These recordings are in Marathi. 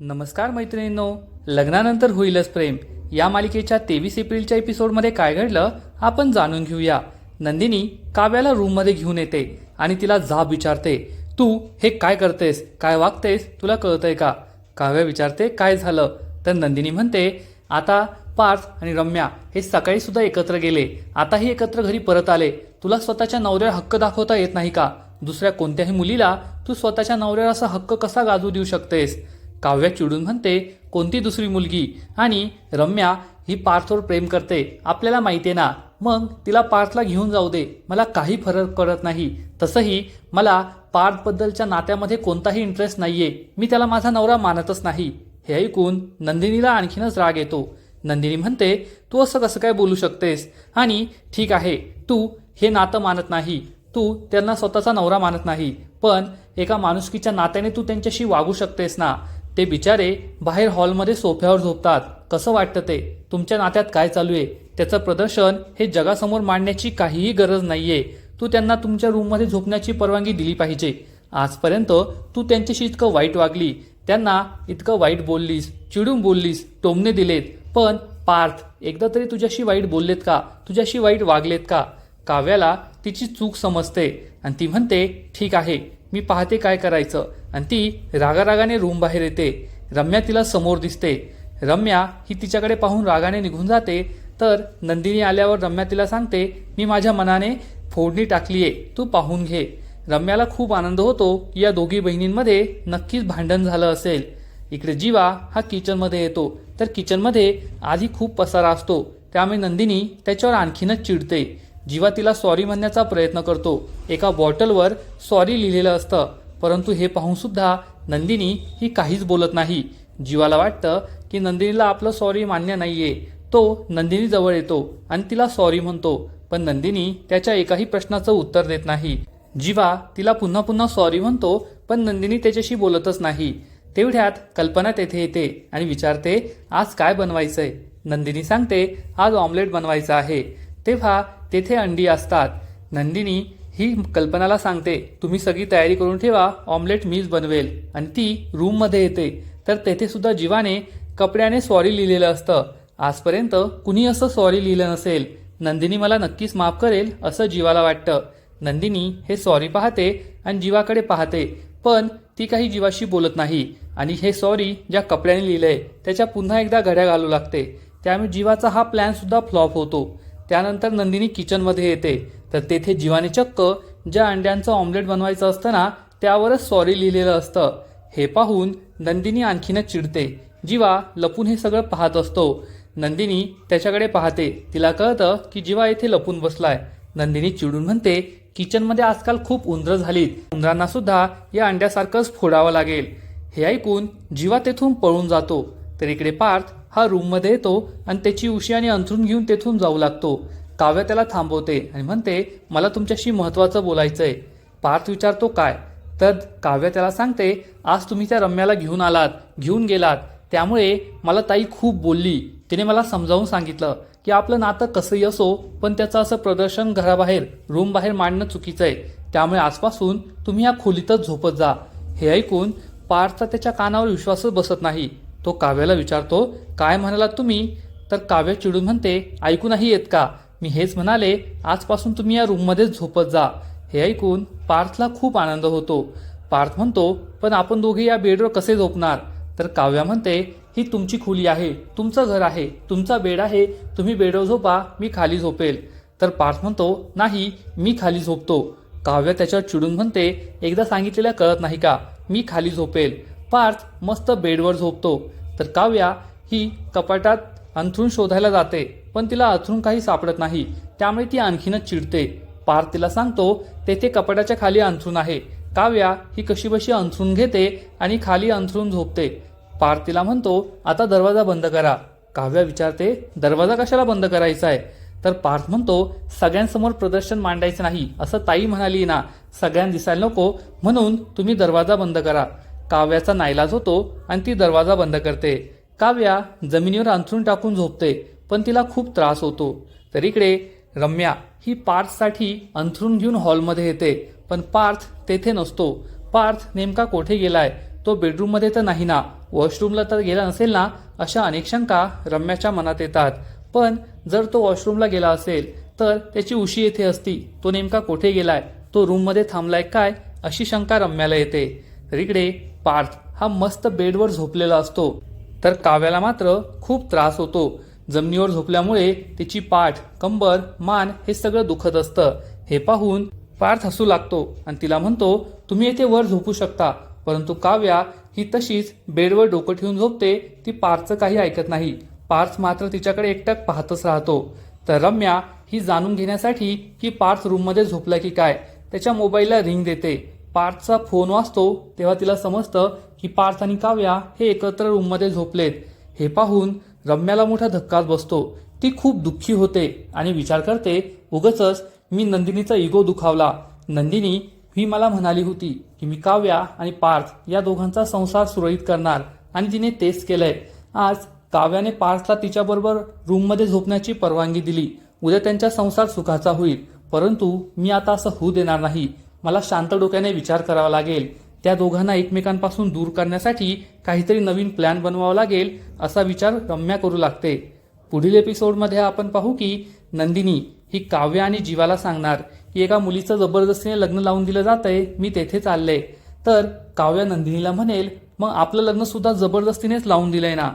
नमस्कार मैत्रिणींनो लग्नानंतर होईलच प्रेम. या मालिकेच्या तेवीस एप्रिलच्या एपिसोडमध्ये काय घडलं आपण जाणून घेऊया. नंदिनी काव्याला रूममध्ये घेऊन येते आणि तिला जाब विचारते तू हे काय करतेस काय वागतेस तुला कळतंय का? काव्या विचारते काय झालं? तर नंदिनी म्हणते आता पार्थ आणि रम्या हे सकाळी सुद्धा एकत्र गेले. आताही एकत्र घरी परत आले. तुला स्वतःच्या नवऱ्यावर हक्क दाखवता येत नाही का? दुसऱ्या कोणत्याही मुलीला तू स्वतःच्या नवऱ्यावर असा हक्क कसा गाजू देऊ शकतेस? काव्या चिडून म्हणते कोणती दुसरी मुलगी? आणि रम्या ही पार्थवर प्रेम करते. आपल्याला माहिती आहे ना मग तिला पार्थला घेऊन जाऊ दे. मला काही फरक पडत नाही. तसंही मला पार्थबद्दलच्या नात्यामध्ये कोणताही इंटरेस्ट नाहीये. मी त्याला माझा नवरा मानतच नाही. हे ऐकून नंदिनीला आणखीनच राग येतो. नंदिनी म्हणते तू असं कसं काय बोलू शकतेस? आणि ठीक आहे तू हे नातं मानत नाही. तू त्यांना स्वतःचा नवरा मानत नाही. पण एका माणुसकीच्या नात्याने तू त्यांच्याशी वागू शकतेस ना. ते बिचारे बाहेर हॉलमध्ये सोफ्यावर झोपतात. कसं वाटतं ते? तुमच्या नात्यात काय चालू आहे? त्याचं प्रदर्शन हे जगासमोर मांडण्याची काहीही गरज नाहीये. तू त्यांना तुमच्या रूममध्ये झोपण्याची परवानगी दिली पाहिजे. आजपर्यंत तू त्यांच्याशी इतकं वाईट वागली. त्यांना इतकं वाईट बोललीस चिडून बोललीस टोमणे दिलेत. पण पार्थ एकदा तरी तुझ्याशी वाईट बोललेत का? तुझ्याशी वाईट वागलेत का? काव्याला तिची चूक समजते. आणि ती म्हणते ठीक आहे मी पाहते काय करायचं. आणि ती रागारागाने रूम बाहेर येते. रम्या तिला समोर दिसते. रम्या ही तिच्याकडे पाहून रागाने निघून जाते. तर नंदिनी आल्यावर रम्या तिला सांगते मी माझ्या मनाने फोडणी टाकली आहे तू पाहून घे. रम्याला खूप आनंद होतो. की या दोघी बहिणींमध्ये नक्कीच भांडण झालं असेल. इकडे जीवा हा किचनमध्ये येतो. तर किचनमध्ये आधी खूप पसारा असतो. त्यामुळे नंदिनी त्याच्यावर आणखीनच चिडते. जीवा तिला सॉरी म्हणण्याचा प्रयत्न करतो. एका बॉटलवर सॉरी लिहिलेलं असतं. परंतु हे पाहूनसुद्धा नंदिनी ही काहीच बोलत नाही. जीवाला वाटतं की नंदिनीला आपलं सॉरी मान्य नाही आहे तो नंदिनीजवळ येतो आणि तिला सॉरी म्हणतो. पण नंदिनी त्याच्या एकाही प्रश्नाचं उत्तर देत नाही. जीवा तिला पुन्हा पुन्हा सॉरी म्हणतो पण नंदिनी त्याच्याशी बोलतच नाही. तेवढ्यात कल्पना तेथे येते आणि विचारते आज काय बनवायचंय? नंदिनी सांगते आज ऑमलेट बनवायचं आहे. तेव्हा तेथे अंडी असतात. नंदिनी ही कल्पनाला सांगते तुम्ही सगळी तयारी करून ठेवा ऑमलेट मीच बनवेल. आणि ती रूममध्ये येते. तर तेथे सुद्धा जीवाने कपड्याने सॉरी लिहिलेलं असतं. आजपर्यंत कुणी असं सॉरी लिहिलं नसेल. नंदिनी मला नक्कीच माफ करेल असं जीवाला वाटतं. नंदिनी हे सॉरी पाहते आणि जीवाकडे पाहते पण ती काही जीवाशी बोलत नाही. आणि हे सॉरी ज्या कपड्याने लिहिलंय त्याच्या पुन्हा एकदा घड्या घालू लागते. त्यामुळे जीवाचा हा प्लॅन सुद्धा फ्लॉप होतो. त्यानंतर नंदिनी किचनमध्ये येते. तर तेथे जीवाने चक्क ज्या अंड्यांचं ऑमलेट बनवायचं असतं ना त्यावरच सॉरी लिहिलेलं असतं. हे पाहून नंदिनी आणखीनच चिडते. जीवा लपून हे सगळं पाहत असतो. नंदिनी त्याच्याकडे पाहते. तिला कळतं की जीवा येथे लपून बसलाय. नंदिनी चिडून म्हणते किचनमध्ये आजकाल खूप उंदरं झालीत. उंदरांना सुद्धा या अंड्यासारखंच फोडावं लागेल. हे ऐकून जीवा तेथून पळून जातो. तर इकडे पार्थ हा रूममध्ये येतो आणि त्याची उशी आणि अंथरून घेऊन तेथून जाऊ लागतो. काव्य त्याला थांबवते आणि म्हणते मला तुमच्याशी महत्त्वाचं बोलायचं आहे पार्थ विचारतो काय? तर काव्य त्याला सांगते आज तुम्ही त्या रम्याला घेऊन आलात घेऊन गेलात. त्यामुळे मला ताई खूप बोलली. तिने मला समजावून सांगितलं की आपलं नातं कसंही असो पण त्याचं असं प्रदर्शन घराबाहेर रूम बाहेर मांडणं चुकीचं आहे त्यामुळे आजपासून तुम्ही या खोलीतच झोपत जा. हे ऐकून पार्थचा त्याच्या कानावर विश्वासच बसत नाही. तो काव्याला विचारतो काय म्हणालात तुम्ही? तर काव्य चिडून म्हणते ऐकू नाही येत का? मी हेच म्हणाले आजपासून तुम्ही या रूममध्येच झोपत जा. हे ऐकून पार्थला खूप आनंद होतो. पार्थ म्हणतो पण आपण दोघे या बेडवर कसे झोपणार? तर काव्या म्हणते ही तुमची खोली आहे तुमचं घर आहे तुमचा बेड आहे तुम्ही बेडवर झोपा मी खाली झोपेल. तर पार्थ म्हणतो नाही मी खाली झोपतो. काव्य त्याच्यावर चिडून म्हणते एकदा सांगितलेल्या कळत नाही का? मी खाली झोपेल. पार्थ मस्त बेडवर झोपतो. तर काव्या ही कपाटात अंथरून शोधायला जाते. पण तिला अंथरूण काही सापडत नाही. त्यामुळे ती आणखीनच चिडते. पार्थ तिला सांगतो तेथे कपाटाच्या खाली अंथरूण आहे. काव्या ही कशीबशी अंथरून घेते आणि खाली अंथरून झोपते. पार्थ तिला म्हणतो आता दरवाजा बंद करा. काव्या विचारते दरवाजा कशाला बंद करायचा आहे तर पार्थ म्हणतो सगळ्यांसमोर प्रदर्शन मांडायचं नाही. असं ताई म्हणाली ना सगळ्यांना दिसायला नको. म्हणून तुम्ही दरवाजा बंद करा. काव्याचा नाईलाज होतो आणि ती दरवाजा बंद करते. काव्या जमिनीवर अंथरून टाकून झोपते. पण तिला खूप त्रास होतो. तर इकडे रम्या ही पार्थसाठी अंथरून घेऊन हॉलमध्ये येते. पण पार्थ तेथे नसतो. पार्थ नेमका कोठे गेलाय? तो तो बेडरूममध्ये तर नाही ना. वॉशरूमला तर गेला नसेल ना? अशा अनेक शंका रम्याच्या मनात येतात. पण जर तो वॉशरूमला गेला असेल तर त्याची उशी येथे असती. तो नेमका कोठे गेलाय? तो रूममध्ये थांबलाय काय? अशी शंका रम्याला येते. तर इकडे पार्थ हा मस्त बेडवर झोपलेला असतो. तर काव्याला मात्र खूप त्रास होतो. जमिनीवर झोपल्यामुळे तिची पाठ कंबर मान हे सगळं दुखत असतं. हे पाहून पार्थ हसू लागतो आणि तिला म्हणतो तुम्ही येथे वर झोपू शकता परंतु काव्या ही तशीच बेडवर डोकं ठेवून झोपते ती पार्थचं काही ऐकत नाही. पार्थ मात्र तिच्याकडे एकटक पाहतच राहतो. तर रम्या ही जाणून घेण्यासाठी की पार्थ रूममध्ये झोपला की काय? त्याच्या मोबाईलला रिंग देते. पार्थचा फोन वाचतो तेव्हा तिला समजतं की पार्थ आणि काव्या हे एकत्र रूममध्ये झोपलेत. हे पाहून रम्याला मोठा धक्काच बसतो. ती खूप दुःखी होते आणि विचार करते उगच मी नंदिनीचा इगो दुखावला. नंदिनी ही मला म्हणाली होती की मी काव्या आणि पार्थ या दोघांचा संसार सुरळीत करणार आणि तिने तेच केलंय. आज काव्याने पार्थला तिच्याबरोबर रूममध्ये झोपण्याची परवानगी दिली. उद्या त्यांचा संसार सुखाचा होईल. परंतु मी आता असं होऊ देणार नाही. मला शांत डोक्याने विचार करावा लागेल. त्या दोघांना एकमेकांपासून दूर करण्यासाठी काहीतरी नवीन प्लॅन बनवावा लागेल असा विचार रम्या करू लागते. पुढील एपिसोडमध्ये आपण पाहू की नंदिनी ही काव्य आणि जीवाला सांगणार की एका मुलीचं जबरदस्तीने लग्न लावून दिलं जातंय मी तेथे चाललंय तर काव्य नंदिनीला म्हणेल मग आपलं लग्न सुद्धा जबरदस्तीनेच लावून दिलंय ना?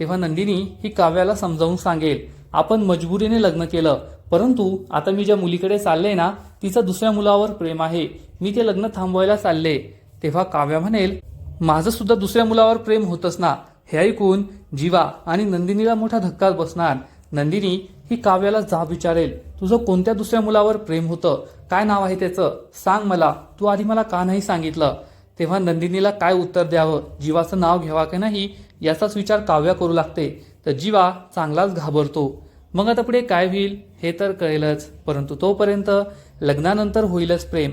तेव्हा नंदिनी ही काव्याला समजावून सांगेल आपण मजबुरीने लग्न केलं परंतु आता मी ज्या मुलीकडे चालले ना तिचं दुसऱ्या मुलावर प्रेम आहे. मी ते लग्न थांबवायला चालले. तेव्हा काव्या म्हणेल माझं सुद्धा दुसऱ्या मुलावर प्रेम होतच ना. हे ऐकून जीवा आणि नंदिनीला मोठा धक्काच बसणार. नंदिनी ही काव्याला जाब विचारेल तुझं कोणत्या दुसऱ्या मुलावर प्रेम होतं? काय नाव आहे त्याचं? सांग मला. तू आधी मला का नाही सांगितलं? तेव्हा नंदिनीला काय उत्तर द्यावं? जीवाचं नाव घ्यावा की नाही याचाच विचार काव्या करू लागते. तर जीवा चांगलाच घाबरतो. मग आता पुढे काय होईल? हे तर कळेलच. परंतु तोपर्यंत लग्नानंतर होईलच प्रेम.